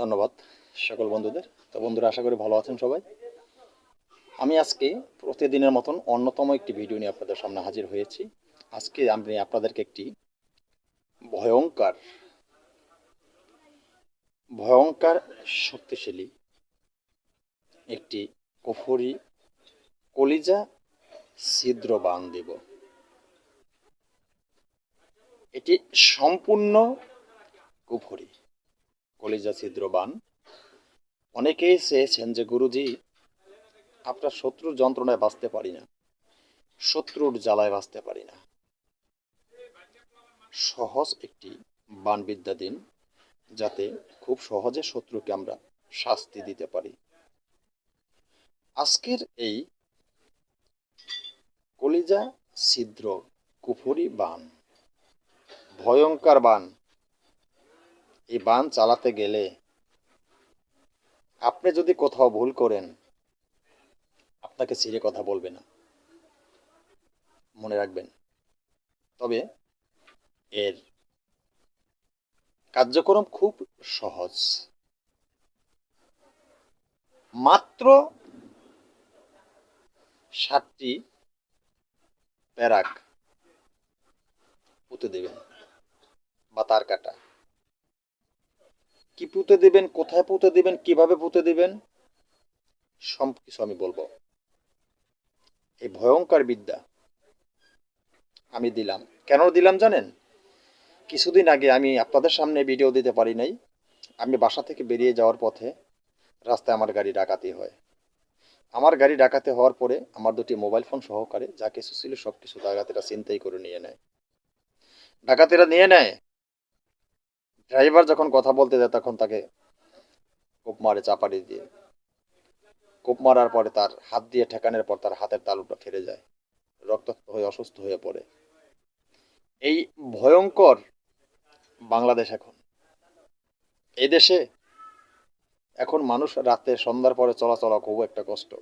ধন্যবাদ সকল বন্ধুদের। তো বন্ধুরা, আশা করি ভালো আছেন সবাই। আমি আজকে প্রতিদিনের মতন অন্যতম একটি ভিডিও নিয়ে আপনাদের সামনে হাজির হয়েছি। আজকে আমি আপনাদেরকে একটি ভয়ঙ্কর ভয়ঙ্কর শক্তিশালী একটি কুফরি কলিজা ছিদ্র বান দেব। এটি সম্পূর্ণ কুফরি। কলিজা ছিদ্র বান অনেকেই চেয়েছেন যে গুরুজি, আপনার শত্রুর যন্ত্রণায় বাঁচতে পারি না, শত্রুর জ্বালায় বাঁচতে পারি না। সহজ একটি বানবিদ্যা দিন, যাতে খুব সহজে শত্রুকে আমরা শাস্তি দিতে পারি। আজকের এই কলিজা ছিদ্র কুফুরি বান, ভয়ঙ্কর বান এই বান চালাতে গেলে আপনি যদি কোথাও ভুল করেন, আপনাকে ছিঁড়ে কথা বলবে না। মনে রাখবেন। তবে এর কার্যক্রম খুব সহজ। মাত্র সাতটি প্যারাক পুঁতে দেবেন, বা তার কাটা। কি পুঁতে দেবেন, কোথায় পুঁতে দেবেন, কীভাবে পুঁতে দেবেন? সব কিছু আমি বলব। এই ভয়ঙ্কর বিদ্যা আমি দিলাম। কেন দিলাম জানেন? কিছুদিন আগে আমি আপনাদের সামনে ভিডিও দিতে পারি নাই। আমি বাসা থেকে বেরিয়ে যাওয়ার পথে রাস্তায় আমার গাড়ি ডাকাতি হয়। আমার গাড়ি ডাকাতি হওয়ার পরে আমার দুটি মোবাইল ফোন সহকারে যা কিছু ছিল সব কিছু ডাকাতেরা চিন্তাই করে নিয়ে নেয়। ডাকাতেরা নিয়ে নেয়। ড্রাইভার যখন কথা বলতে যায়, তখন তাকে কোপ মারে চাপাড়ি দিয়ে কোপ মারার পরে তার হাত দিয়ে ঠেকানোর পর তার হাতের তালুটা ফেরে যায়। রক্তাক্ত হয়ে, অসুস্থ হয়ে পড়ে। এই ভয়ঙ্কর বাংলাদেশ এখন। এই দেশে এখন মানুষ রাতে সন্ধ্যার পরে চলাচলা খুব একটা কষ্ট।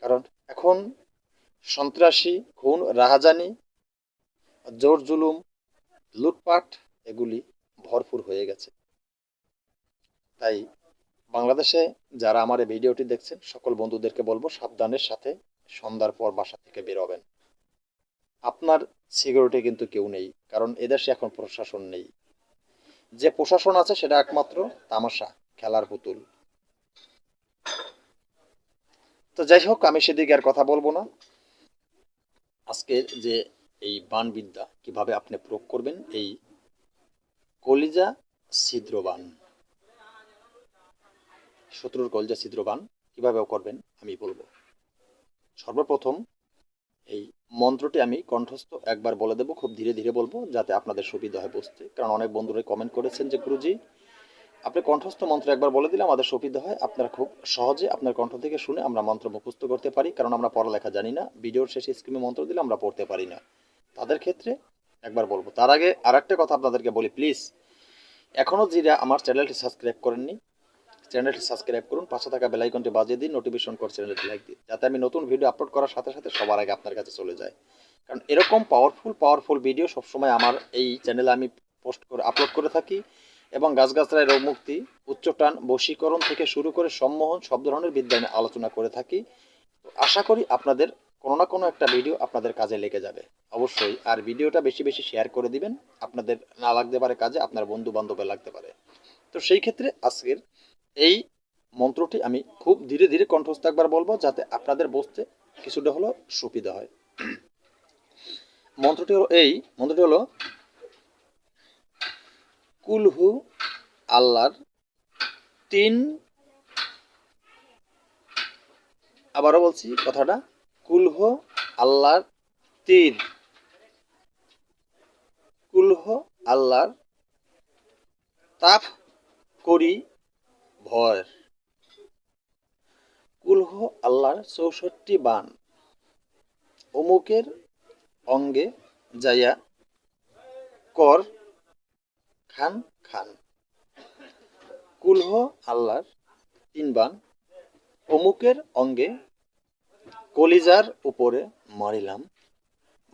কারণ এখন সন্ত্রাসী, খুন, রাহাজানি, জোর জুলুম, লুটপাট, এগুলি ভরপুর হয়ে গেছে। তাই বাংলাদেশে যারা আমার এই ভিডিওটি দেখছেন, সকল বন্ধুদেরকে বলব সাবধানের সাথে সন্ধ্যার পর বাসা থেকে বেরোবেন আপনার সিকিউরিটি কিন্তু কেউ নেই, কারণ এদেশে এখন প্রশাসন নেই। যে প্রশাসন আছে সেটা একমাত্র তামাশা, খেলার পুতুল। তো যাই হোক, আমি সেদিকে আর কথা বলব না। আজকে যে এই বানবিদ্যা, কীভাবে আপনি প্রয়োগ করবেন, এই কলিজা ছিদ্রবান। শত্রুর কলিজা ছিদ্রবান, কীভাবে করবেন আমি বলব। সর্বপ্রথম এই মন্ত্রটি আমি কণ্ঠস্থ একবার বলে দেবো, খুব ধীরে ধীরে বলব, যাতে আপনাদের সুবিধা হয় বুঝতে। কারণ অনেক বন্ধুরাই কমেন্ট করেছেন যে, গুরুজি, আপনি কণ্ঠস্থ মন্ত্র একবার বলে দিলে আমাদের সুবিধা হয়। আপনারা খুব সহজে আপনার কণ্ঠ থেকে শুনে আমরা মন্ত্র মুখস্থ করতে পারি। কারণ আমরা পড়ালেখা জানি না, ভিডিওর শেষে স্ক্রিনে মন্ত্র দিলে আমরা পড়তে পারি না। তাদের ক্ষেত্রে একবার বলব। তার আগে আর একটা কথা আপনাদেরকে বলি প্লিজ এখনও যারা আমার চ্যানেলটি সাবস্ক্রাইব করেননি, চ্যানেলটি সাবস্ক্রাইব করুন, পাশে থাকা বেলাইকনটি বাজিয়ে দিন নোটিফিকেশন করে চ্যানেলটি লাইক দিন, যাতে আমি নতুন ভিডিও আপলোড করার সাথে সাথে সবার আগে আপনার কাছে চলে যায়। কারণ এরকম পাওয়ারফুল পাওয়ারফুল ভিডিও সবসময় আমার এই চ্যানেলে আমি পোস্ট করে আপলোড করে থাকি এবং গাছগাছরায় রোগ মুক্তি উচ্চটান বশীকরণ থেকে শুরু করে সম্মোহন, সব ধরনের বিদ্যা আলোচনা করে থাকি। আশা করি আপনাদের কোনো না কোনো একটা ভিডিও আপনাদের কাজে লেগে যাবে। অবশ্যই, আর ভিডিওটা বেশি বেশি শেয়ার করে দিবেন। আপনাদের না লাগতে পারে কাজে, আপনার বন্ধু বান্ধবে লাগতে পারে। তো সেই ক্ষেত্রে আজকের এই মন্ত্রটি আমি খুব ধীরে ধীরে কণ্ঠস্থ একবার বলব, যাতে আপনাদের বসতে কিছুটা হলো সুবিধা হয়। মন্ত্রটি হলো এই, মন্ত্রটি হলো, কুলহু আল্লাহর তিন আবারও বলছি কথাটা কুলহ আল্লাহর তিন। কুলহ আল্লাহর তাপ করি ভয় কুলহ আল্লাহর চৌষট্টি বান। অমুকের অঙ্গে যাইয়া কর খান খান। কুলহ আল্লাহর তিন বান। অমুকের অঙ্গে কলিজার উপরে মারিলাম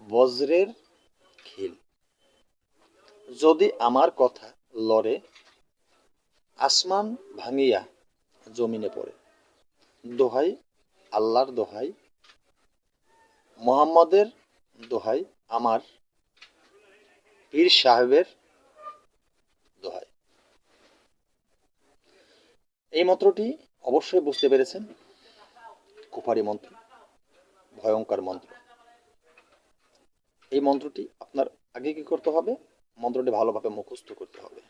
বজ্রের খিল। যদি আমার কথা লড়ে, আসমান ভাঙিয়া জমিনে পড়ে। দোহাই আল্লাহর দোহাই, মোহাম্মদের দোহাই, আমার পীর সাহেবের দোহাই। এই মন্ত্রটি অবশ্যই বুঝতে পেরেছেন। কুফারি মন্ত্র। ভয়ঙ্কর মন্ত্র। এই মন্ত্রটি আপনার আগে কি করতে হবে? মন্ত্রটি ভালোভাবে মুখস্থ করতে হবে।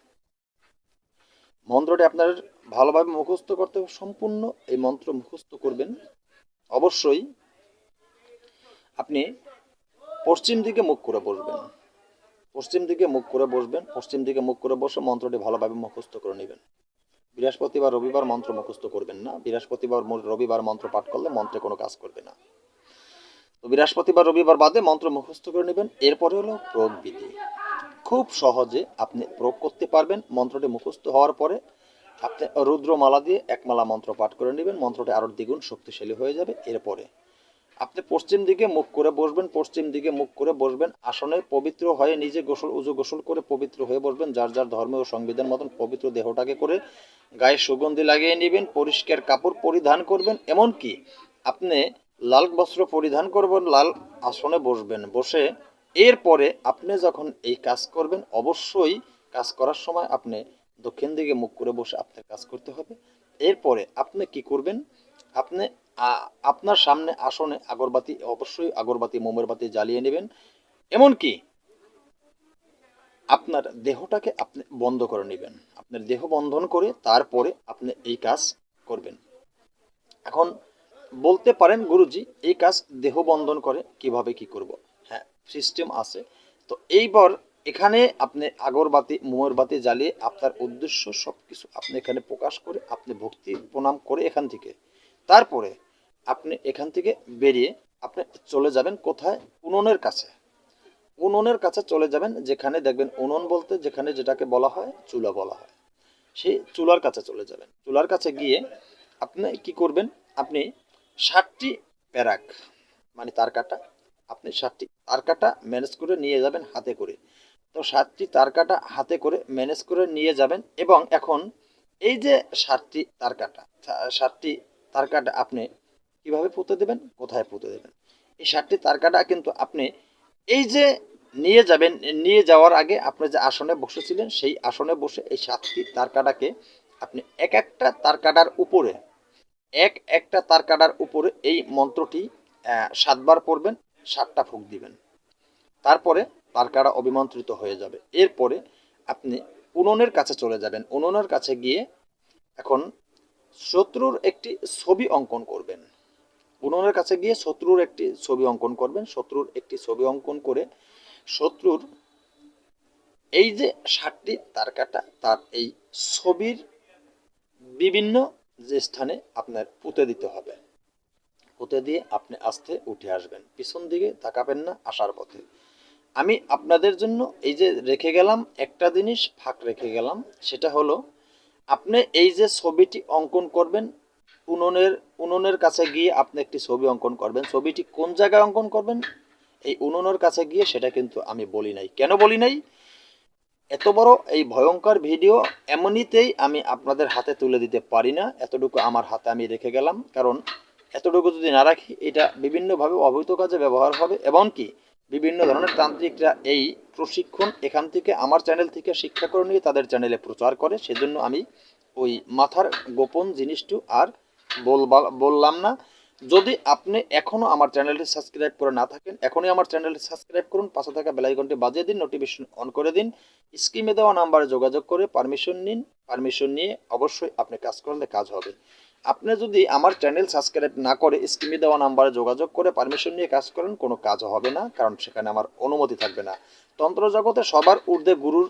মন্ত্রটি আপনার ভালোভাবে মুখস্থ করতে সম্পূর্ণ এই মন্ত্র মুখস্থ করবেন। অবশ্যই আপনি পশ্চিম দিকে মুখ করে বসবেন। পশ্চিম দিকে মুখ করে বসবেন। পশ্চিম দিকে মুখ করে বসে মন্ত্রটি ভালোভাবে মুখস্থ করে নেবেন। বৃহস্পতিবার, রবিবার মন্ত্র মুখস্থ করবেন না। বৃহস্পতিবার, রবিবার মন্ত্র পাঠ করলে মন্ত্রে কোনো কাজ করবে না। বৃহস্পতিবার, রবিবার বাদে মন্ত্র মুখস্থ করে নেবেন। এরপরে হলো প্রয়োগ বিধি খুব সহজে আপনি প্রয়োগ করতে পারবেন। মন্ত্রটি মুখস্থ হওয়ার পরে আপনি রুদ্রমালা দিয়ে একমালা মন্ত্র পাঠ করে নেবেন। মন্ত্রটি আরও দ্বিগুণ শক্তিশালী হয়ে যাবে। এরপরে আপনি পশ্চিম দিকে মুখ করে বসবেন। পশ্চিম দিকে মুখ করে বসবেন। আসনে পবিত্র হয়ে নিজে গোসল, উজু গোসল করে পবিত্র হয়ে বসবেন। যার যার ধর্ম ও সংবিধান মতন পবিত্র দেহটাকে করে গায়ে সুগন্ধি লাগিয়ে নেবেন। পরিষ্কার কাপড় পরিধান করবেন। এমনকি আপনি লাল বস্ত্র পরিধান করবেন, লাল আসনে বসবেন। বসে এরপরে আপনি যখন এই কাজ করবেন, অবশ্যই কাজ করার সময় আপনি দক্ষিণ দিকে মুখ করে বসে আপনার কাজ করতে হবে। এরপরে আপনি কি করবেন? আপনি আপনার সামনে আসনে আগরবাতি, অবশ্যই আগরবাতি মোমের বাতি জ্বালিয়ে নেবেন। এমনকি আপনার দেহটাকে আপনি বন্ধ করে নেবেন। আপনার দেহ বন্ধন করে তারপরে আপনি এই কাজ করবেন। এখন বলতে পারেন গুরুজি, এই কাজ দেহ বন্ধন করে, কীভাবে কি করব? হ্যাঁ সিস্টেম আছে। তো এইবার এখানে আপনি আগরবাতি, মোমের বাতি জ্বালিয়ে আপনার উদ্দেশ্য সব কিছু আপনি এখানে প্রকাশ করে, আপনি ভক্তি প্রণাম করে এখান থেকে। তারপরে আপনি এখান থেকে বেরিয়ে আপনি চলে যাবেন কোথায়? উনুনের কাছে। উনুনের কাছে চলে যাবেন, যেখানে দেখবেন উনুন বলতে যেখানে যেটাকে বলা হয়, চুলা বলা হয়। সেই চুলার কাছে চলে যাবেন। চুলার কাছে গিয়ে আপনি কি করবেন? আপনি ষাটটি প্যারাক মানে তার কাটা, আপনি ষাটটি তার কাটা ম্যানেজ করে নিয়ে যাবেন হাতে করে। তো ষাটটি তার কাটা হাতে করে ম্যানেজ করে নিয়ে যাবেন এবং এখন এই যে ষাটটি তার কাটা ষাটটি তার কাটা আপনি কীভাবে পুঁতে দেবেন? কোথায় পুঁতে দেবেন? এই ষাটটি তার কাটা কিন্তু আপনি এই যে নিয়ে যাবেন, নিয়ে যাওয়ার আগে আপনি যে আসনে বসেছিলেন, সেই আসনে বসে এই সাতটি তার কাটাকে আপনি এক একটা তার কাটার উপরে এক, একটা তার কাটার উপরে এই মন্ত্রটি সাতবার পড়বেন, সাতটা ফুক দিবেন। তারপরে তার কাটা অবিমন্ত্রিত হয়ে যাবে। এরপরে আপনি উনুনের কাছে চলে যাবেন। উনুনের কাছে গিয়ে এখন শত্রুর একটি ছবি অঙ্কন করবেন। উনুনের কাছে গিয়ে শত্রুর একটি ছবি অঙ্কন করবেন। শত্রুর একটি ছবি অঙ্কন করে শত্রুর এই যে ষাটটি তার কাটা, তার এই ছবির বিভিন্ন যে স্থানে আপনার পুঁতে দিতে হবে। পুঁতে দিয়ে আপনি আস্তে উঠে আসবেন। পিছন দিকে তাকাবেন না, আসার পথে। আমি আপনাদের জন্য এই যে রেখে গেলাম, একটা জিনিস ফাঁক রেখে গেলাম, সেটা হলো, আপনি এই যে ছবিটি অঙ্কন করবেন, উনুনের উনুনের কাছে গিয়ে আপনি একটি ছবি অঙ্কন করবেন। ছবিটি কোন জায়গায় অঙ্কন করবেন? এই উনুনের কাছে গিয়ে সেটা কিন্তু আমি বলি নাই। কেন বলি নাই? এত বড় এই ভয়ঙ্কর ভিডিও এমনিতেই আমি আপনাদের হাতে তুলে দিতে পারি না। এতটুকু আমার হাতে আমি রেখে গেলাম। কারণ এতটুকু যদি না রাখি, এটা বিভিন্নভাবে অবৈধ কাজে ব্যবহার হবে এমনকি বিভিন্ন ধরনের তান্ত্রিকরা এই প্রশিক্ষণ এখান থেকে আমার চ্যানেল থেকে শিক্ষা করে নিয়ে তাদের চ্যানেলে প্রচার করে। সেজন্য আমি ওই মাথার গোপন জিনিসটু আর বললাম না। যদি আপনি এখনও আমার চ্যানেলটি সাবস্ক্রাইব করে না থাকেন, এখনই আমার চ্যানেলটি সাবস্ক্রাইব করুন, পাশে থাকা বেলাইকনটি বাজিয়ে দিন নোটিফিকেশন অন করে দিন। স্ক্রিনে দেওয়া নাম্বারে যোগাযোগ করে পারমিশন নিন পারমিশন নিয়ে অবশ্যই আপনি কাজ করলে কাজ হবে। আপনি যদি আমার চ্যানেল সাবস্ক্রাইব না করে স্ক্রিনে দেওয়া নাম্বারে যোগাযোগ করে পারমিশন নিয়ে কাজ করেন, কোনো কাজ হবে না, কারণ সেখানে আমার অনুমতি থাকবে না। তন্ত্র জগতে সবার ঊর্ধ্বে গুরুর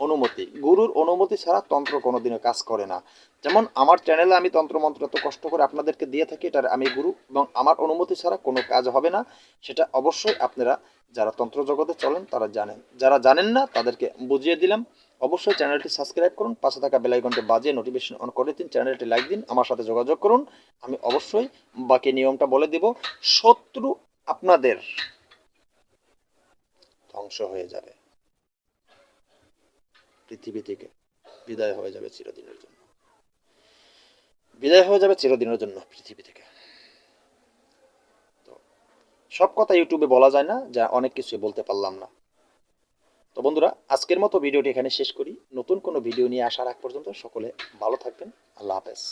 অনুমতি। গুরুর অনুমতি ছাড়া তন্ত্র কোনোদিনও কাজ করে না। যেমন আমার চ্যানেলে আমি তন্ত্রমন্ত্র এত কষ্ট করে আপনাদেরকে দিয়ে থাকি, এটার আমি গুরু এবং আমার অনুমতি ছাড়া কোনো কাজ হবে না। সেটা অবশ্যই আপনারা যারা তন্ত্র জগতে চলেন, তারা জানেন। যারা জানেন না, তাদেরকে বুঝিয়ে দিলাম। অবশ্যই চ্যানেলটি সাবস্ক্রাইব করুন, পাশে থাকা বেলাইকনটি বাজিয়ে নোটিফিকেশন অন করে দিন চ্যানেলটি লাইক দিন, আমার সাথে যোগাযোগ করুন। আমি অবশ্যই বাকি নিয়মটা বলে দিব, শত্রু আপনাদের ধ্বংস হয়ে যাবে। পৃথিবী থেকে বিদায় হয়ে যাবে চিরদিনের জন্য। বিদায় হয়ে যাবে চিরদিনের জন্য পৃথিবী থেকে। তো সব কথা ইউটিউবে বলা যায় না, যা অনেক কিছু বলতে পারলাম না। তো বন্ধুরা, আজকের মতো ভিডিওটি এখানে শেষ করি। নতুন কোনো ভিডিও নিয়ে আসার আগ পর্যন্ত সকলে ভালো থাকবেন। আল্লাহ হাফেজ।